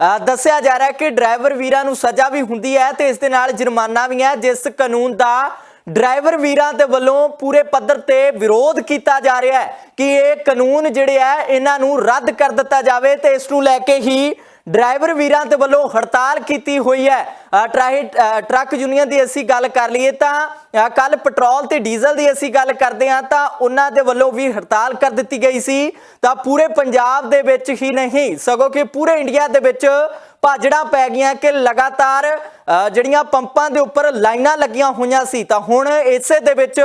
ਦੱਸਿਆ ਜਾ ਰਿਹਾ ਕਿ ਡਰਾਈਵਰ ਵੀਰਾਂ ਨੂੰ ਸਜ਼ਾ ਵੀ ਹੁੰਦੀ ਹੈ ਤੇ ਇਸ ਦੇ ਨਾਲ ਜੁਰਮਾਨਾ ਵੀ ਹੈ, ਜਿਸ ਕਾਨੂੰਨ ਦਾ ਡਰਾਈਵਰ ਵੀਰਾਂ ਦੇ ਵੱਲੋਂ ਪੂਰੇ ਪੱਧਰ ਤੇ ਵਿਰੋਧ ਕੀਤਾ ਜਾ ਰਿਹਾ ਹੈ ਕਿ ਇਹ ਕਾਨੂੰਨ ਜਿਹੜੇ ਹੈ, ਇਹਨਾਂ ਨੂੰ ਰੱਦ ਕਰ ਦਿੱਤਾ ਜਾਵੇ ਤੇ ਇਸ ਨੂੰ ਲੈ ਕੇ ਹੀ ਡਰਾਈਵਰ ਵੀਰਾਂ ਦੇ ਵੱਲੋਂ ਹੜਤਾਲ ਕੀਤੀ ਹੋਈ ਹੈ। ਟਰਾਈ ਟਰੱਕ ਯੂਨੀਅਨ ਦੀ ਅਸੀਂ ਗੱਲ ਕਰ ਲਈਏ ਤਾਂ ਕੱਲ ਪੈਟਰੋਲ ਤੇ ਡੀਜ਼ਲ ਦੀ ਅਸੀਂ ਗੱਲ ਕਰਦੇ ਹਾਂ ਤਾਂ ਉਹਨਾਂ ਦੇ ਵੱਲੋਂ ਵੀ ਹੜਤਾਲ ਕਰ ਦਿੱਤੀ ਗਈ ਸੀ। ਤਾਂ ਪੂਰੇ ਪੰਜਾਬ ਦੇ ਵਿੱਚ ਹੀ ਨਹੀਂ ਸਗੋਂ ਕਿ ਪੂਰੇ ਇੰਡੀਆ ਦੇ ਵਿੱਚ ਭਾਜੜਾਂ ਪੈ ਗਈਆਂ ਕਿ ਲਗਾਤਾਰ ਜਿਹੜੀਆਂ ਪੰਪਾਂ ਦੇ ਉੱਪਰ ਲਾਈਨਾਂ ਲੱਗੀਆਂ ਹੋਈਆਂ ਸੀ। ਤਾਂ ਹੁਣ ਇਸੇ ਦੇ ਵਿੱਚ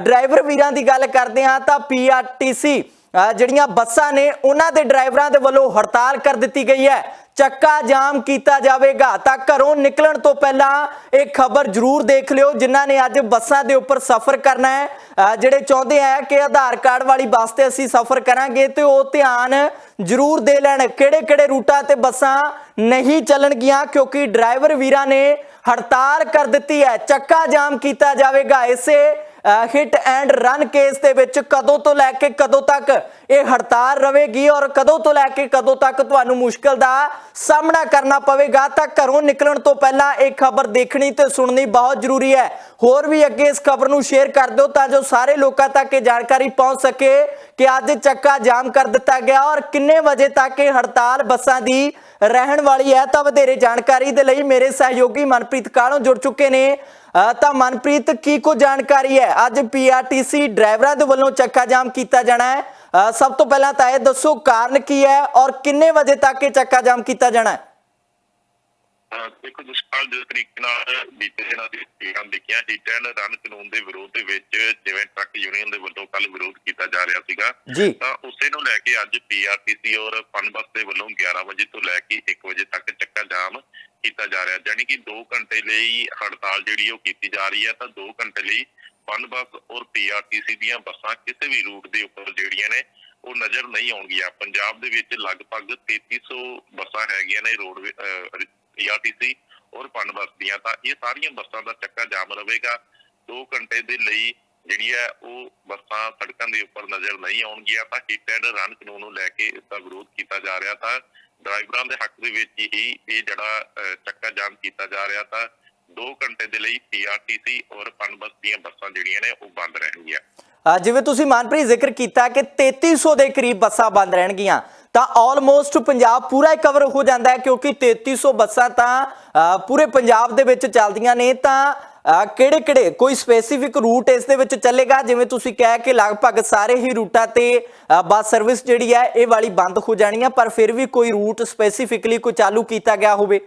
ਡਰਾਈਵਰ ਵੀਰਾਂ ਦੀ ਗੱਲ ਕਰਦੇ ਹਾਂ ਤਾਂ ਪੀਆਰਟੀਸੀ ਅ, ਜਿਹੜੀਆਂ ਬੱਸਾਂ ਨੇ ਉਹਨਾਂ ਦੇ ਡਰਾਈਵਰਾਂ ਦੇ ਵੱਲੋਂ ਹੜਤਾਲ ਕਰ ਦਿੱਤੀ ਗਈ ਹੈ। ਚੱਕਾ ਜਾਮ ਕੀਤਾ ਜਾਵੇਗਾ। ਤਾਂ ਘਰੋਂ ਨਿਕਲਣ ਤੋਂ ਪਹਿਲਾਂ ਇਹ ਖਬਰ ਜ਼ਰੂਰ ਦੇਖ ਲਿਓ, ਜਿਨ੍ਹਾਂ ਨੇ ਅੱਜ ਬੱਸਾਂ ਦੇ ਉੱਪਰ ਸਫ਼ਰ ਕਰਨਾ ਹੈ। ਜਿਹੜੇ ਚਾਹੁੰਦੇ ਆ ਕਿ ਆਧਾਰ ਕਾਰਡ ਵਾਲੀ ਬੱਸ ਤੇ ਅਸੀਂ ਸਫ਼ਰ ਕਰਾਂਗੇ, ਤੇ ਉਹ ਧਿਆਨ ਜ਼ਰੂਰ ਦੇ ਲੈਣ। ਕਿਹੜੇ ਕਿਹੜੇ ਰੂਟਾਂ ਤੇ ਬੱਸਾਂ ਨਹੀਂ ਚੱਲਣਗੀਆਂ, ਕਿਉਂਕਿ ਡਰਾਈਵਰ ਵੀਰਾਂ ਨੇ ਹੜਤਾਲ ਕਰ ਦਿੱਤੀ ਹੈ। ਚੱਕਾ ਜਾਮ ਕੀਤਾ ਜਾਵੇਗਾ। ਇਸੇ ਹਿੱਟ ਐਂਡ ਰਨ ਕੇਸ ਦੇ ਵਿੱਚ ਕਦੋਂ ਤੋਂ ਲੈ ਕੇ ਕਦੋਂ ਤੱਕ ਇਹ ਹੜਤਾਲ ਰਹੇਗੀ ਔਰ ਕਦੋਂ ਤੋਂ ਲੈ ਕੇ ਕਦੋਂ ਤੱਕ ਤੁਹਾਨੂੰ ਮੁਸ਼ਕਲ ਦਾ ਸਾਹਮਣਾ ਕਰਨਾ ਪਵੇਗਾ? ਤਾਂ ਘਰੋਂ ਨਿਕਲਣ ਤੋਂ ਪਹਿਲਾਂ ਇਹ ਖਬਰ ਦੇਖਣੀ ਤੇ ਸੁਣਨੀ ਬਹੁਤ ਜ਼ਰੂਰੀ ਹੈ। ਹੋਰ ਵੀ ਅੱਗੇ ਇਸ ਖਬਰ ਨੂੰ ਸ਼ੇਅਰ ਕਰ ਦਿਓ ਤਾਂ ਜੋ ਸਾਰੇ ਲੋਕਾਂ ਤੱਕ ਇਹ ਜਾਣਕਾਰੀ ਪਹੁੰਚ ਸਕੇ ਕਿ ਅੱਜ ਚੱਕਾ ਜਾਮ ਕਰ ਦਿੱਤਾ ਗਿਆ ਔਰ ਕਿੰਨੇ ਵਜੇ ਤੱਕ ਇਹ ਹੜਤਾਲ ਬੱਸਾਂ ਦੀ ਰਹਿਣ ਵਾਲੀ ਹੈ, ਤਾਂ ਵਧੇਰੇ ਜਾਣਕਾਰੀ ਦੇ ਲਈ ਮੇਰੇ ਸਹਿਯੋਗੀ ਮਨਪ੍ਰੀਤ ਕਾਲੋਂ ਜੁੜ ਚੁੱਕੇ ਨੇ? ਤਾਂ ਮਨਪ੍ਰੀਤ, ਕੀ ਕੋ ਜਾਣਕਾਰੀ ਹੈ? ਅੱਜ ਪੀਆਰਟੀਸੀ ਡਰਾਈਵਰਾਂ ਦੇ ਵੱਲੋਂ ਚੱਕਾ ਜਾਮ ਕੀਤਾ ਜਾਣਾ ਹੈ। ਸਭ ਤੋਂ ਪਹਿਲਾਂ ਤਾਂ ਇਹ ਦੱਸੋ ਕਾਰਨ ਕੀ ਹੈ ਔਰ ਕਿੰਨੇ ਵਜੇ ਤੱਕ ਇਹ ਚੱਕਾ ਜਾਮ ਕੀਤਾ ਜਾਣਾ ਹੈ? ਦੇਖੋ ਜਿਸ ਕਾਲ ਦੇ ਤਰੀਕੇ ਨਾਲ ਬੀਤੇ ਦਿਨਾਂ ਦੀ ਤਸਵੀਰਾਂ ਦੇਖੀਆਂ। ਐਂਡ ਰਨ ਕਾਨੂੰਨ ਦੇ ਵਿਰੋਧ ਦੇ ਵਿੱਚ ਜਿਵੇਂ ਟਰੱਕ ਯੂਨੀਅਨ ਦੇ ਵੱਲੋਂ ਕੱਲ ਵਿਰੋਧ ਕੀਤਾ ਜਾ ਰਿਹਾ ਸੀਗਾ ਤਾਂ ਉਸੇ ਨੂੰ ਲੈ ਕੇ ਅੱਜ ਪੀਆਰਟੀਸੀ ਔਰ ਪਨਬਸ ਦੇ ਵੱਲੋਂ 11 ਵਜੇ ਤੋਂ ਲੈ ਕੇ 1 ਵਜੇ ਤੱਕ ਚੱਕਾ ਜਾਮ ਕੀਤਾ ਜਾ ਰਿਹਾ। ਯਾਨੀ ਕਿ 2 ਘੰਟੇ ਲਈ ਹੜਤਾਲ ਜਿਹੜੀ ਉਹ ਕੀਤੀ ਜਾ ਰਹੀ ਹੈ ਤਾਂ 2 ਘੰਟੇ ਲਈ ਪਨਬਸ ਔਰ ਪੀਆਰਟੀਸੀ ਦੀਆਂ ਬੱਸਾਂ ਕਿਸੇ ਵੀ ਰੂਟ ਦੇ ਉੱਪਰ ਜਿਹੜੀਆਂ ਨੇ ਉਹ ਨਜ਼ਰ ਨਹੀਂ ਆਉਣਗੀਆਂ। ਪੰਜਾਬ ਦੇ ਵਿੱਚ ਲਗਭਗ 3300 ਬੱਸਾਂ ਹੈਗੀਆਂ ਨੇ ਰੋਡਵੇ ਪੀਆਰਟੀਸੀ ਔਰ ਪਨਬਸ ਦੀਆਂ ਤਾਂ ਇਹ ਸਾਰੀਆਂ ਬੱਸਾਂ ਦਾ ਚੱਕਾ ਜਾਮ ਰਹੇਗਾ। 2 ਘੰਟੇ ਦੇ ਲਈ ਜਿਹੜੀ ਹੈ ਉਹ ਬੱਸਾਂ ਸੜਕਾਂ ਦੇ ਉੱਪਰ ਨਜ਼ਰ ਨਹੀਂ ਆਉਣਗੀਆਂ, ਤਾਂ ਹਿੱਟ ਐਂਡ ਰਨ ਕਾਨੂੰਨ ਨੂੰ ਲੈ ਕੇ ਇਸ ਦਾ ਵਿਰੋਧ ਕੀਤਾ ਜਾ ਰਿਹਾ, ਤਾਂ ਡਰਾਈਵਰਾਂ ਦੇ ਹੱਕ ਦੇ ਵਿੱਚ ਹੀ ਇਹ ਜਿਹੜਾ ਚੱਕਾ ਜਾਮ ਕੀਤਾ ਜਾ ਰਿਹਾ, ਤਾਂ 2 ਘੰਟੇ ਦੇ ਲਈ ਪੀਆਰਟੀਸੀ ਔਰ ਪਨਬਸ ਦੀਆਂ ਬੱਸਾਂ ਜਿਹੜੀਆਂ ਨੇ ਉਹ ਬੰਦ ਰਹਿਣਗੀਆਂ। ਜਿਵੇਂ ਤੁਸੀਂ ਮਾਨਪ੍ਰੀਤ ਜ਼ਿਕਰ ਕੀਤਾ ਕਿ 3300 ਦੇ ਕਰੀਬ ਬੱਸਾਂ ਬੰਦ ਰਹਿਣਗੀਆਂ ਤਾਂ ਆਲਮੋਸਟ ਪੰਜਾਬ ਪੂਰਾ ਹੀ ਕਵਰ ਹੋ ਜਾਂਦਾ ਹੈ ਕਿਉਂਕਿ 3300 ਬੱਸਾਂ ਤਾਂ ਪੂਰੇ ਪੰਜਾਬ ਦੇ ਵਿੱਚ ਚੱਲਦੀਆਂ ਨੇ। ਤਾਂ ਕਿਹੜੇ ਕਿਹੜੇ ਕੋਈ ਸਪੈਸੀਫਿਕ ਰੂਟ ਇਸ ਦੇ ਵਿੱਚ ਚੱਲੇਗਾ? ਜਿਵੇਂ ਤੁਸੀਂ ਕਹਿ ਕਿ ਲਗਭਗ ਸਾਰੇ ਹੀ ਰੂਟਾਂ ਤੇ ਬੱਸ ਸਰਵਿਸ ਜਿਹੜੀ ਹੈ, ਇਹ ਵਾਲੀ ਬੰਦ ਹੋ ਜਾਣੀ ਹੈ। ਪਰ ਫਿਰ ਵੀ ਕੋਈ ਰੂਟ ਸਪੈਸੀਫਿਕਲੀ ਕੋਈ ਚਾਲੂ ਕੀਤਾ ਗਿਆ ਹੋਵੇ।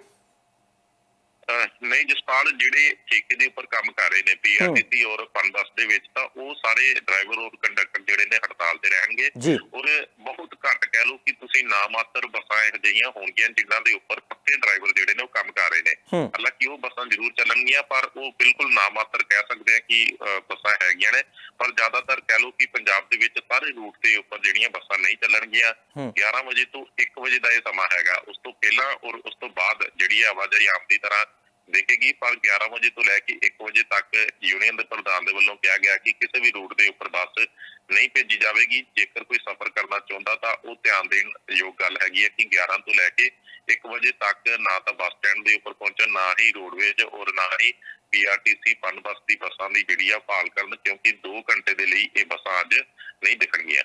ਨਹੀਂ ਜਸਪਾਲ ਜਿਹੜੇ ਠੇਕੇ ਦੇ ਉੱਪਰ ਕੰਮ ਕਰ ਰਹੇ ਨੇ ਪੀਆਰਟੀਸੀ ਔਰ ਪਨਬਸ ਦੇ ਵਿੱਚ ਤਾਂ ਉਹ ਸਾਰੇ ਡਰਾਈਵਰ ਔਰ ਕੰਡਕਟਰ ਜਿਹੜੇ ਨੇ ਹੜਤਾਲ ਤੇ ਰਹਿਣਗੇ। ਔਰ ਬਹੁਤ ਘੱਟ ਕਹਿ ਲਓ ਕਿ ਤੁਸੀਂ ਨਾਮਾਤਰ ਬੱਸਾਂ ਇਹੋ ਜਿਹੀਆਂ ਹੋਣਗੀਆਂ ਜਿਨ੍ਹਾਂ ਦੇ ਉੱਪਰ ਪੱਕੇ ਡਰਾਈਵਰ ਜਿਹੜੇ ਨੇ ਉਹ ਕੰਮ ਕਰ ਰਹੇ ਨੇ ਹੂੰ। ਹਾਲਾਂਕਿ ਉਹ ਬੱਸਾਂ ਜ਼ਰੂਰ ਚੱਲਣਗੀਆਂ ਪਰ ਉਹ ਬਿਲਕੁਲ ਨਾਮਾਤਰ ਕਹਿ ਸਕਦੇ ਆ ਕਿ ਬੱਸਾਂ ਹੈਗੀਆਂ ਨੇ। ਪਰ ਜ਼ਿਆਦਾਤਰ ਕਹਿ ਲਓ ਕਿ ਪੰਜਾਬ ਦੇ ਵਿੱਚ ਸਾਰੇ ਰੂਟ ਦੇ ਉੱਪਰ ਜਿਹੜੀਆਂ ਬੱਸਾਂ ਨਹੀਂ ਚੱਲਣਗੀਆਂ ਹੂੰ। 11 ਵਜੇ ਤੋਂ 1 ਵਜੇ ਦਾ ਇਹ ਸਮਾਂ ਹੈਗਾ। ਉਸ ਤੋਂ ਪਹਿਲਾਂ ਔਰ ਉਸ ਤੋਂ ਬਾਅਦ ਜਿਹੜੀ ਆਵਾਜਾਈ ਆਮ ਦੀ ਤਰ੍ਹਾਂ ਦੇਖੇਗੀ ਪਰ 11 ਵਜੇ ਤੋਂ ਲੈ ਕੇ 1 ਵਜੇ ਤੱਕ ਯੂਨੀਅਨ ਦੇ ਪ੍ਰਧਾਨ ਦੇ ਵੱਲੋਂ ਕਿਹਾ ਗਿਆ ਕਿ ਕਿਸੇ ਵੀ ਰੂਟ ਦੇ ਉੱਪਰ ਬੱਸ ਨਹੀਂ ਭੇਜੀ ਜਾਵੇਗੀ। ਜੇਕਰ ਕੋਈ ਸਫ਼ਰ ਕਰਨਾ ਚਾਹੁੰਦਾ ਤਾਂ ਉਹ ਧਿਆਨ ਦੇਣ ਯੋਗ ਗੱਲ ਹੈਗੀ ਹੈ ਕਿ 11 ਤੋਂ ਲੈ ਕੇ 1 ਵਜੇ ਤੱਕ ਨਾ ਤਾਂ ਬੱਸ ਸਟੈਂਡ ਦੇ ਉੱਪਰ ਪਹੁੰਚਣ, ਨਾ ਹੀ ਰੋਡਵੇਜ ਔਰ ਨਾ ਹੀ ਪੀਆਰਟੀਸੀ ਪਨਬਸ ਦੀ ਬੱਸਾਂ ਦੀ ਜਿਹੜੀ ਆ ਭਾਲ ਕਰਨ, ਕਿਉਂਕਿ 2 ਘੰਟੇ ਦੇ ਲਈ ਇਹ ਬੱਸਾਂ ਅੱਜ ਨਹੀਂ ਦਿਖਣਗੀਆਂ।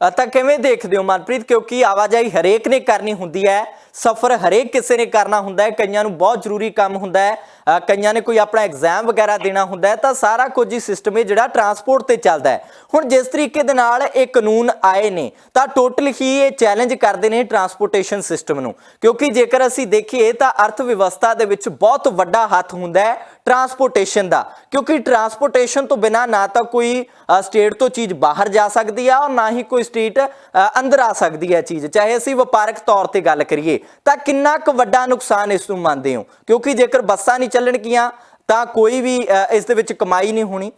ਤਾਂ ਕਿਵੇਂ ਦੇਖਦੇ ਹੋ ਮਨਪ੍ਰੀਤ? ਕਿਉਂਕਿ ਆਵਾਜਾਈ ਹਰੇਕ ਨੇ ਕਰਨੀ ਹੁੰਦੀ ਹੈ। ਸਫ਼ਰ ਹਰੇਕ ਕਿਸੇ ਨੇ ਕਰਨਾ ਹੁੰਦਾ ਹੈ। ਕਈਆਂ ਨੂੰ ਬਹੁਤ ਜ਼ਰੂਰੀ ਕੰਮ ਹੁੰਦਾ ਹੈ। ਕਈਆਂ ਨੇ ਕੋਈ ਆਪਣਾ ਐਗਜ਼ਾਮ ਵਗੈਰਾ ਦੇਣਾ ਹੁੰਦਾ ਹੈ। ਤਾਂ ਸਾਰਾ ਕੁਝ ਹੀ ਸਿਸਟਮ ਹੈ ਜਿਹੜਾ ਟਰਾਂਸਪੋਰਟ ਤੇ ਚੱਲਦਾ ਹੈ। ਹੁਣ ਜਿਸ ਤਰੀਕੇ ਦੇ ਨਾਲ ਇਹ ਕਾਨੂੰਨ ਆਏ ਨੇ, ਤਾਂ ਟੋਟਲ ਹੀ ਇਹ ਚੈਲੰਜ ਕਰਦੇ ਨੇ ਟਰਾਂਸਪੋਰਟੇਸ਼ਨ ਸਿਸਟਮ ਨੂੰ। ਕਿਉਂਕਿ ਜੇਕਰ ਅਸੀਂ ਦੇਖੀਏ, ਤਾਂ ਅਰਥ ਵਿਵਸਥਾ ਦੇ ਵਿੱਚ ਬਹੁਤ ਵੱਡਾ ਹੱਥ ਹੁੰਦਾ ਹੈ ਟਰਾਂਸਪੋਰਟੇਸ਼ਨ ਦਾ। ਕਿਉਂਕਿ ਟਰਾਂਸਪੋਰਟੇਸ਼ਨ ਤੋਂ ਬਿਨਾ ਨਾ ਤਾਂ ਕੋਈ ਸਟੇਟ ਤੋਂ ਚੀਜ਼ ਬਾਹਰ ਜਾ ਸਕਦੀ ਆ ਔਰ ਨਾ ਹੀ ਕੋਈ ਸਟੇਟ ਅੰਦਰ ਆ ਸਕਦੀ ਹੈ ਚੀਜ਼। ਚਾਹੇ ਅਸੀਂ ਵਪਾਰਕ ਤੌਰ ਤੇ ਗੱਲ ਕਰੀਏ ਤਾਂ ਕਿੰਨਾ ਕੁ ਵੱਡਾ ਨੁਕਸਾਨ ਇਸ ਨੂੰ ਮੰਨਦੇ ਹੋ? ਕਿਉਂਕਿ ਜੇਕਰ ਬੱਸਾਂ ਨਹੀਂ ਚੱਲਣਗੀਆਂ ਤਾਂ ਕੋਈ ਵੀ ਅ, ਇਸ ਦੇ ਵਿੱਚ ਕਮਾਈ ਨਹੀਂ ਹੋਣੀ।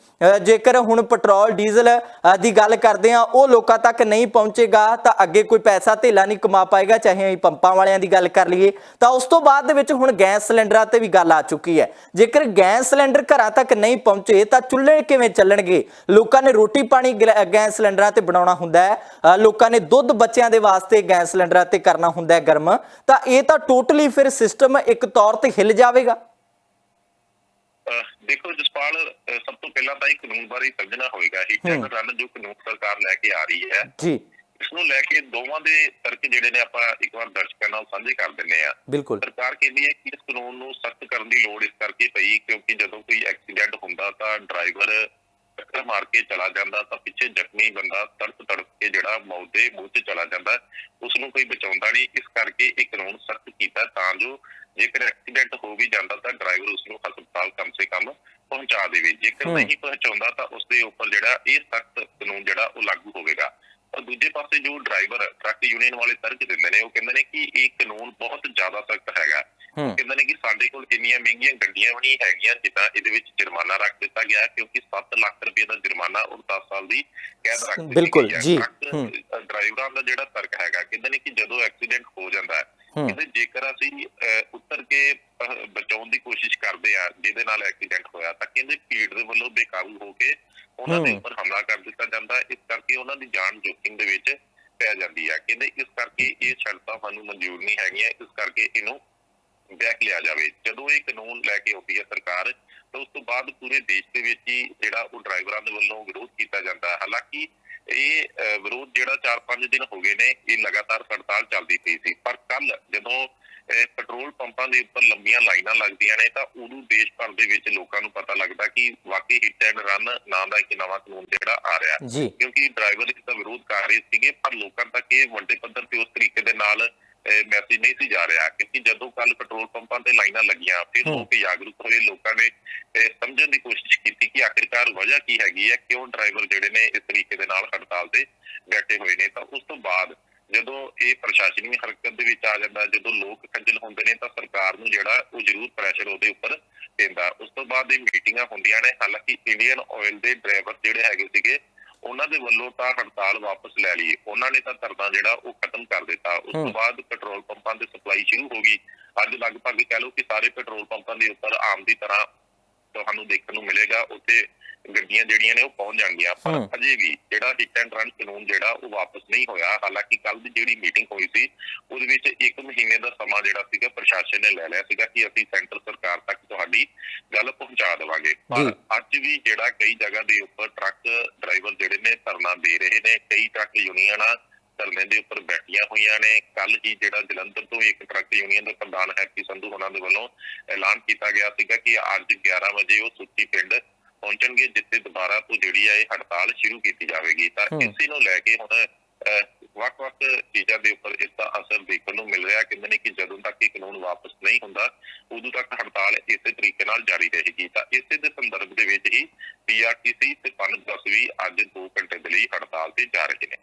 ਜੇਕਰ ਹੁਣ ਪੈਟਰੋਲ ਡੀਜ਼ਲ ਦੀ ਗੱਲ ਕਰਦੇ ਆ ਉਹ ਲੋਕਾਂ ਤੱਕ ਨਹੀਂ ਪਹੁੰਚੇਗਾ ਤਾਂ ਅੱਗੇ ਕੋਈ ਪੈਸਾ ਧੇਲਾ ਨਹੀਂ ਕਮਾ ਪਾਏਗਾ ਚਾਹੇ ਅਸੀਂ ਪੰਪਾਂ ਵਾਲਿਆਂ ਦੀ ਗੱਲ ਕਰ ਲਈਏ। ਤਾਂ ਉਸ ਤੋਂ ਬਾਅਦ ਦੇ ਵਿੱਚ ਹੁਣ ਗੈਸ ਸਿਲੰਡਰਾਂ ਤੇ ਵੀ ਗੱਲ ਆ ਚੁੱਕੀ ਹੈ। ਜੇਕਰ ਗੈਸ ਸਿਲੰਡਰ ਘਰਾਂ ਤੱਕ ਨਹੀਂ ਪਹੁੰਚੇ ਤਾਂ ਚੁੱਲ੍ਹੇ ਕਿਵੇਂ ਚੱਲਣਗੇ? ਲੋਕਾਂ ਨੇ ਰੋਟੀ ਪਾਣੀ ਗਲ- ਗੈਸ ਸਿਲੰਡਰਾਂ ਤੇ ਬਣਾਉਣਾ ਹੁੰਦਾ ਹੈ। ਲੋਕਾਂ ਨੇ ਦੁੱਧ ਬੱਚਿਆਂ ਦੇ ਵਾਸਤੇ ਗੈਸ ਸਿਲੰਡਰਾਂ ਤੇ ਕਰਨਾ ਹੁੰਦਾ ਹੈ ਗਰਮ। ਤਾਂ ਇਹ ਤਾਂ ਟੋਟਲੀ ਫਿਰ ਸਿਸਟਮ ਇੱਕ ਤੌਰ ਤੇ ਹਿੱਲ ਜਾਵੇਗਾ। ਦੇਖੋ ਜਸਪਾਲ ਸਭ ਤੋਂ ਪਹਿਲਾਂ ਤਾਂ ਇਹ ਕਾਨੂੰਨ ਬਾਰੇ ਸਮਝਣਾ ਹੋਵੇਗਾ ਹਿੱਟ ਐਂਡ ਰਨ ਜੋ ਕਾਨੂੰਨ ਸਰਕਾਰ ਲੈ ਕੇ ਆ ਰਹੀ ਹੈ ਜੀ। ਇਸ ਨੂੰ ਲੈ ਕੇ ਦੋਵਾਂ ਦੇ ਤਰਕ ਜਿਹੜੇ ਨੇ ਆਪਾਂ ਇੱਕ ਵਾਰ ਦਰਸ਼ਕਾਂ ਨਾਲ ਸਾਂਝੇ ਕਰ ਦਿੰਨੇ ਆ ਬਿਲਕੁਲ। ਸਰਕਾਰ ਕਹਿੰਦੀ ਹੈ ਕਿ ਇਸ ਕਾਨੂੰਨ ਨੂੰ ਸਖਤ ਕਰਨ ਦੀ ਲੋੜ ਇਸ ਕਰਕੇ ਪਈ ਕਿਉਂਕਿ ਜਦੋਂ ਕੋਈ ਐਕਸੀਡੈਂਟ ਹੁੰਦਾ ਤਾਂ ਡਰਾਈਵਰ ਟੱਕਰ ਮਾਰ ਕੇ ਚਲਾ ਜਾਂਦਾ ਤਾਂ ਪਿੱਛੇ ਜ਼ਖਮੀ ਬੰਦਾ ਤੜਪ ਤੜਪ ਕੇ ਜਿਹੜਾ ਮੌਤ ਦੇ ਮੂੰਹ 'ਚ ਚਲਾ ਜਾਂਦਾ ਉਸ ਨੂੰ ਕੋਈ ਬਚਾਉਂਦਾ ਨਹੀਂ। ਇਸ ਕਰਕੇ ਇਹ ਕਾਨੂੰਨ ਸਖਤ ਕੀਤਾ ਤਾਂ ਜੋ ਜੇਕਰ ਐਕਸੀਡੈਂਟ ਹੋ ਵੀ ਜਾਂਦਾ ਤਾਂ ਡਰਾਈਵਰ ਉਸ ਨੂੰ ਹਸਪਤਾਲ ਕਮ ਸੇ ਕਮ ਪਹੁੰਚਾ ਦੇਵੇ। ਜੇਕਰ। ਨਹੀਂ ਪਹੁੰਚਾਉਂਦਾ ਤਾਂ ਉਸ ਦੇ ਉੱਪਰ ਜਿਹੜਾ ਇਹ ਸਖਤ ਕਾਨੂੰਨ ਜਿਹੜਾ ਉਹ ਲਾਗੂ ਹੋਵੇਗਾ। ਪਰ ਦੂਜੇ ਪਾਸੇ ਜੋ ਡਰਾਈਵਰ ਟਰੱਕ ਯੂਨੀਅਨ ਵਾਲੇ ਤਰਕ ਦਿੰਦੇ ਨੇ ਉਹ ਕਹਿੰਦੇ ਨੇ ਕਿ ਇਹ ਕਾਨੂੰਨ ਬਹੁਤ ਜ਼ਿਆਦਾ ਸਖਤ ਹੈਗਾ ਹੂੰ ਉਹ ਕਹਿੰਦੇ ਨੇ ਕਿ ਸਾਡੇ ਕੋਲ ਇੰਨੀਆਂ ਮਹਿੰਗੀਆਂ ਗੱਡੀਆਂ ਵੀ ਨਹੀਂ ਹੈਗੀਆਂ ਜਿੱਦਾਂ ਇਹਦੇ ਵਿੱਚ ਜੁਰਮਾਨਾ ਰੱਖ ਦਿੱਤਾ ਗਿਆ ਕਿਉਂਕਿ 7 ਲੱਖ ਰੁਪਏ ਦਾ ਜੁਰਮਾਨਾ ਔਰ 10 ਸਾਲ ਦੀ ਕੈਦ ਰੱਖ ਦਿੱਤੀ ਬਿਲਕੁਲ। ਜੀ, ਡਰਾਈਵਰਾਂ ਦਾ ਜਿਹੜਾ ਤਰਕ ਹੈਗਾ ਕਹਿੰਦੇ ਨੇ ਕਿ ਜਦੋਂ ਐਕਸੀਡੈਂਟ ਹੋ ਜਾਂਦਾ ਹੈ ਕਹਿੰਦੇ ਜੇਕਰ ਅਸੀਂ ਉੱਤਰ ਕੇ ਬਚਾਉਣ ਦੀ ਕੋਸ਼ਿਸ਼ ਕਰਦੇ ਆ ਜਿਹਦੇ ਨਾਲ ਐਕਸੀਡੈਂਟ ਹੋਇਆ ਤਾਂ ਕਹਿੰਦੇ ਭੀੜ ਦੇ ਵੱਲੋਂ ਬੇਕਾਬੂ ਹੋ ਕੇ ਉਹਨਾਂ ਦੇ। ਉੱਪਰ ਹਮਲਾ ਕਰ ਦਿੱਤਾ ਜਾਂਦਾ। ਇਸ ਕਰਕੇ ਉਹਨਾਂ ਦੀ ਜਾਨ ਜੋਖਿਮ ਦੇ ਵਿੱਚ ਪੈ ਜਾਂਦੀ ਹੈ ਕਹਿੰਦੇ ਇਸ ਕਰਕੇ ਇਹ ਸ਼ਰਤਾਂ ਸਾਨੂੰ ਮਨਜ਼ੂਰ ਨਹੀਂ ਹੈਗੀਆਂ ਇਸ ਕਰਕੇ ਇਹਨੂੰ ਬੈਕ ਲਿਆ ਜਾਵੇ। ਜਦੋਂ ਇਹ ਕਾਨੂੰਨ ਲੈ ਕੇ ਆਉਂਦੀ ਹੈ ਸਰਕਾਰ ਤਾਂ ਉਸ ਤੋਂ ਬਾਅਦ ਪੂਰੇ ਦੇਸ਼ ਦੇ ਵਿੱਚ ਹੀ ਜਿਹੜਾ ਉਹ ਡਰਾਈਵਰਾਂ ਦੇ ਵੱਲੋਂ ਵਿਰੋਧ ਕੀਤਾ ਜਾਂਦਾ ਹੈ। ਹਾਲਾਂਕਿ ਇਹ ਵਿਰੋਧ ਜਿਹੜਾ 4-5 ਦਿਨ ਹੋ ਗਏ ਨੇ ਇਹ ਲਗਾਤਾਰ ਹੜਤਾਲ ਚੱਲਦੀ ਪਈ ਸੀ। ਪਰ ਕੱਲ ਜਦੋਂ ਪੈਟਰੋਲ ਪੰਪਾਂ ਦੇ ਉੱਪਰ ਲੰਬੀਆਂ ਲਾਈਨਾਂ ਲੱਗਦੀਆਂ ਨੇ ਤਾਂ ਉਦੋਂ ਦੇਸ਼ ਭਰ ਦੇ ਵਿੱਚ ਲੋਕਾਂ ਨੂੰ ਪਤਾ ਲੱਗਦਾ ਕਿ ਵਾਕਈ ਹਿੱਟ ਐਂਡ ਰਨ ਨਾਂ ਦਾ ਇੱਕ ਨਵਾਂ ਕਾਨੂੰਨ ਜਿਹੜਾ ਆ ਰਿਹਾ ਕਿਉਂਕਿ ਡਰਾਈਵਰ ਇਸ ਦਾ ਵਿਰੋਧ ਕਰ ਰਹੇ ਸੀਗੇ ਪਰ ਲੋਕਾਂ ਤੱਕ ਇਹ ਵੱਡੇ ਪੱਧਰ ਤੇ ਉਸ ਤਰੀਕੇ ਦੇ ਨਾਲ ਮੈਸੇਜ ਨਹੀਂ ਸੀ ਜਾ ਰਿਹਾ ਕਿਉਂਕਿ ਜਦੋਂ ਕੱਲ ਪੈਟਰੋਲ ਪੰਪਾਂ ਤੇ ਲਾਈਨਾਂ ਲੱਗੀਆਂ ਫਿਰ ਹੂੰ। ਲੋਕ ਜਾਗਰੂਕ ਹੋਏ ਲੋਕਾਂ ਨੇ ਸਮਝਣ ਦੀ ਕੋਸ਼ਿਸ਼ ਕੀਤੀ ਕਿ ਆਖਿਰਕਾਰ ਵਜ੍ਹਾ ਕੀ ਹੈਗੀ ਹੈ ਕਿਉਂ ਡਰਾਈਵਰ ਜਿਹੜੇ ਨੇ ਇਸ ਤਰੀਕੇ ਦੇ ਨਾਲ ਹੜਤਾਲ ਤੇ ਬੈਠੇ ਹੋਏ ਨੇ। ਤਾਂ ਉਸ ਤੋਂ ਬਾਅਦ ਜਦੋਂ ਇਹ ਪ੍ਰਸ਼ਾਸਨਿਕ ਹਰਕਤ ਦੇ ਵਿੱਚ ਆ ਜਾਂਦਾ ਜਦੋਂ ਲੋਕ ਖੱਜਲ ਹੁੰਦੇ ਨੇ ਤਾਂ ਸਰਕਾਰ ਨੂੰ ਜਿਹੜਾ ਉਹ ਜ਼ਰੂਰ ਪ੍ਰੈਸ਼ਰ ਉਹਦੇ ਉੱਪਰ ਪੈਂਦਾ। ਉਸ ਤੋਂ ਬਾਅਦ ਇਹ ਮੀਟਿੰਗਾਂ ਹੁੰਦੀਆਂ ਨੇ। ਹਾਲਾਂਕਿ ਇੰਡੀਅਨ ਆਇਲ ਦੇ ਡਰਾਈਵਰ ਜਿਹੜੇ ਹੈਗੇ ਸੀਗੇ ਉਹਨਾਂ ਦੇ ਵੱਲੋਂ ਤਾਂ ਹੜਤਾਲ ਵਾਪਸ ਲੈ ਲਈ। ਉਹਨਾਂ ਨੇ ਤਾਂ ਧਰਨਾ ਜਿਹੜਾ ਉਹ ਖਤਮ ਕਰ ਦਿੱਤਾ। ਉਸ ਤੋਂ। ਬਾਅਦ ਪੈਟਰੋਲ ਪੰਪਾਂ ਦੀ ਸਪਲਾਈ ਸ਼ੁਰੂ ਹੋ ਗਈ। ਅੱਜ ਲਗਭਗ ਕਹਿ ਲਓ ਕਿ ਸਾਰੇ ਪੈਟਰੋਲ ਪੰਪਾਂ ਦੇ ਉੱਪਰ ਆਮ ਦੀ ਤਰ੍ਹਾਂ ਤੁਹਾਨੂੰ ਦੇਖਣ ਨੂੰ ਮਿਲੇਗਾ। ਉੱਥੇ ਗੱਡੀਆਂ ਜਿਹੜੀਆਂ ਨੇ ਉਹ ਪਹੁੰਚ ਜਾਣਗੀਆਂ ਪਰ ਹੂੰ। ਅਜੇ ਵੀ ਜਿਹੜਾ ਹਿੱਟ ਐਂਡ ਰਨ ਕਾਨੂੰਨ ਜਿਹੜਾ ਉਹ ਵਾਪਸ ਨਹੀਂ ਹੋਇਆ ਹਾਲਾਂਕਿ ਕੱਲ ਦੀ ਜਿਹੜੀ ਮੀਟਿੰਗ ਹੋਈ ਸੀ ਉਹਦੇ ਵਿੱਚ ਇੱਕ ਮਹੀਨੇ ਦਾ ਸਮਾਂ ਜਿਹੜਾ ਸੀਗਾ ਪ੍ਰਸ਼ਾਸਨ ਨੇ ਲੈ ਲਿਆ ਸੀਗਾ ਕਿ ਅਸੀਂ ਸੈਂਟਰ ਸਰਕਾਰ ਤੱਕ ਤੁਹਾਡੀ ਗੱਲ ਪਹੁੰਚਾ ਦੇਵਾਂਗੇ ਜੀ। ਪਰ ਅੱਜ ਵੀ ਜਿਹੜਾ ਕਈ ਜਗ੍ਹਾ ਦੇ ਉੱਪਰ ਟਰੱਕ ਡਰਾਈਵਰ ਜਿਹੜੇ ਨੇ ਧਰਨਾ ਦੇ ਰਹੇ ਨੇ ਕਈ ਟਰੱਕ ਯੂਨੀਅਨਾਂ ਧਰਨੇ ਦੇ ਉੱਪਰ ਬੈਠੀਆਂ ਹੋਈਆਂ ਨੇ ਕੱਲ ਹੀ ਜਿਹੜਾ ਜਲੰਧਰ ਤੋਂ ਇੱਕ ਟਰੱਕ ਯੂਨੀਅਨ ਦੇ ਪ੍ਰਧਾਨ ਹੈਪੀ ਸੰਧੂ ਉਹਨਾਂ ਦੇ ਵੱਲੋਂ ਐਲਾਨ ਕੀਤਾ ਗਿਆ ਸੀਗਾ ਕਿ ਅੱਜ 11 ਵਜੇ ਉਹ ਸੁੱਚੀ ਪਿੰਡ ਪਹੁੰਚਣਗੇ ਜਿੱਥੇ ਦੁਬਾਰਾ ਤੋਂ ਜਿਹੜੀ ਹੈ ਇਹ ਹੜਤਾਲ ਸ਼ੁਰੂ ਕੀਤੀ ਜਾਵੇਗੀ। ਤਾਂ। ਇਸੇ ਨੂੰ ਲੈ ਕੇ ਹੁਣ ਵੱਖ-ਵੱਖ ਚੀਜ਼ਾਂ ਦੇ ਉੱਪਰ ਇਸ ਦਾ ਅਸਰ ਦੇਖਣ ਨੂੰ ਮਿਲ ਰਿਹਾ। ਕਹਿੰਦੇ ਨੇ ਕਿ ਜਦੋਂ ਤੱਕ ਇਹ ਕਾਨੂੰਨ ਵਾਪਸ ਨਹੀਂ ਹੁੰਦਾ ਉਦੋਂ ਤੱਕ ਹੜਤਾਲ ਇਸੇ ਤਰੀਕੇ ਨਾਲ ਜਾਰੀ ਰਹੇਗੀ। ਤਾਂ ਇਸੇ ਦੇ ਸੰਦਰਭ ਦੇ ਵਿੱਚ ਹੀ ਪੀਆਰਟੀਸੀ ਤੇ ਪਨਬਸ ਬੱਸ ਵੀ ਅੱਜ 2 ਘੰਟੇ ਦੇ ਲਈ ਹੜਤਾਲ ਤੇ ਜਾ ਰਹੇ ਨੇ।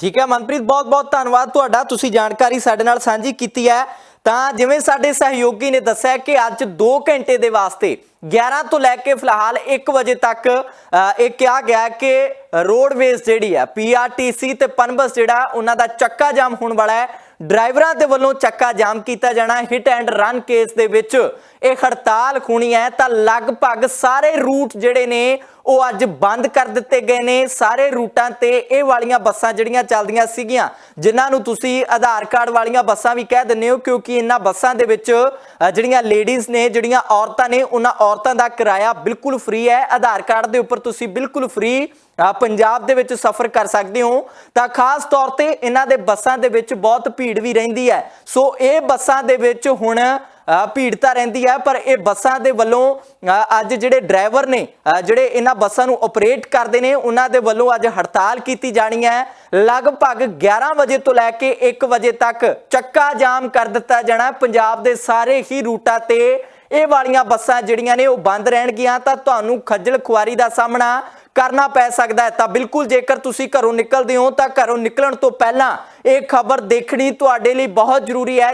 ਠੀਕ ਹੈ, ਮਨਪ੍ਰੀਤ, ਬਹੁਤ ਬਹੁਤ ਧੰਨਵਾਦ ਤੁਹਾਡਾ। ਤੁਸੀਂ ਜਾਣਕਾਰੀ ਸਾਡੇ ਨਾਲ ਸਾਂਝੀ ਕੀਤੀ ਹੈ। ਤਾਂ ਜਿਵੇਂ ਸਾਡੇ ਸਹਿਯੋਗੀ ਨੇ ਦੱਸਿਆ ਕਿ ਅੱਜ 2 ਘੰਟੇ ਦੇ ਵਾਸਤੇ 11 ਤੋਂ ਲੈ ਕੇ ਫਿਲਹਾਲ 1 ਵਜੇ ਤੱਕ ਇਹ ਕਿਹਾ ਗਿਆ ਕਿ ਰੋਡਵੇਜ਼ ਜਿਹੜੀ ਹੈ ਪੀਆਰਟੀਸੀ ਤੇ ਪਨਬਸ ਜਿਹੜਾ, ਉਹਨਾਂ ਦਾ ਚੱਕਾ ਜਾਮ ਹੋਣ ਵਾਲਾ ਹੈ। ਡਰਾਈਵਰਾਂ ਦੇ ਵੱਲੋਂ ਚੱਕਾ ਜਾਮ ਕੀਤਾ ਜਾਣਾ ਹਿੱਟ ਐਂਡ ਰਨ ਕੇਸ ਦੇ ਵਿੱਚ ਇਹ ਹੜਤਾਲ ਖੁਣੀ ਹੈ ਤਾਂ ਲਗਭਗ ਸਾਰੇ ਰੂਟ ਜਿਹੜੇ ਨੇ ਉਹ ਅੱਜ ਬੰਦ ਕਰ ਦਿੱਤੇ ਗਏ ਨੇ। ਸਾਰੇ ਰੂਟਾਂ ਤੇ ਇਹ ਵਾਲੀਆਂ ਬੱਸਾਂ ਜਿਹੜੀਆਂ ਚੱਲਦੀਆਂ ਸੀਗੀਆਂ, ਜਿਨ੍ਹਾਂ ਨੂੰ ਤੁਸੀਂ ਆਧਾਰ ਕਾਰਡ ਵਾਲੀਆਂ ਬੱਸਾਂ ਵੀ ਕਹਿ ਦਿੰਦੇ ਹੋ, ਕਿਉਂਕਿ ਇਹਨਾਂ ਬੱਸਾਂ ਦੇ ਵਿੱਚ ਜਿਹੜੀਆਂ ਲੇਡੀਜ਼ ਨੇ, ਜਿਹੜੀਆਂ ਔਰਤਾਂ ਨੇ, ਉਹਨਾਂ ਔਰਤਾਂ ਦਾ ਕਿਰਾਇਆ ਬਿਲਕੁਲ ਫ੍ਰੀ ਹੈ। ਆਧਾਰ ਕਾਰਡ ਦੇ ਉੱਪਰ ਤੁਸੀਂ ਬਿਲਕੁਲ ਫ੍ਰੀ ਪੰਜਾਬ ਦੇ ਵਿੱਚ ਸਫ਼ਰ ਕਰ ਸਕਦੇ ਹੋ, ਤਾਂ ਖਾਸ ਤੌਰ ਤੇ ਇਹਨਾਂ ਦੇ ਬੱਸਾਂ ਦੇ ਵਿੱਚ ਬਹੁਤ ਭੀੜ ਵੀ ਰਹਿੰਦੀ ਹੈ। ਸੋ ਇਹ ਬੱਸਾਂ ਦੇ ਵਿੱਚ ਹੁਣ ਭੀੜ ਤਾਂ ਰਹਿੰਦੀ ਹੈ, ਪਰ ਇਹ ਬੱਸਾਂ ਦੇ ਵੱਲੋਂ ਅੱਜ ਜਿਹੜੇ ਡਰਾਈਵਰ ਨੇ ਜਿਹੜੇ ਇਹਨਾਂ ਬੱਸਾਂ ਨੂੰ ਆਪਰੇਟ ਕਰਦੇ ਨੇ, ਉਹਨਾਂ ਦੇ ਵੱਲੋਂ ਅੱਜ ਹੜਤਾਲ ਕੀਤੀ ਜਾਣੀ ਹੈ। ਲਗਭਗ 11 ਵਜੇ ਤੋਂ ਲੈ ਕੇ 1 ਵਜੇ ਤੱਕ ਚੱਕਾ ਜਾਮ ਕਰ ਦਿੱਤਾ ਜਾਣਾ ਪੰਜਾਬ ਦੇ ਸਾਰੇ ਹੀ ਰੂਟਾਂ ਤੇ ਇਹ ਵਾਲੀਆਂ ਬੱਸਾਂ ਜਿਹੜੀਆਂ ਨੇ, ਉਹ ਬੰਦ ਰਹਿਣਗੀਆਂ। ਤਾਂ ਤੁਹਾਨੂੰ ਖੱਜਲ ਖੁਆਰੀ ਦਾ ਸਾਹਮਣਾ ਕਰਨਾ ਪੈ ਸਕਦਾ ਹੈ, ਤਾਂ ਬਿਲਕੁਲ ਜੇਕਰ ਤੁਸੀਂ ਘਰੋਂ ਨਿਕਲਦੇ ਹੋ ਤਾਂ ਘਰੋਂ ਨਿਕਲਣ ਤੋਂ ਪਹਿਲਾਂ ਇਹ ਖਬਰ ਦੇਖਣੀ ਤੁਹਾਡੇ ਲਈ ਬਹੁਤ ਜ਼ਰੂਰੀ ਹੈ।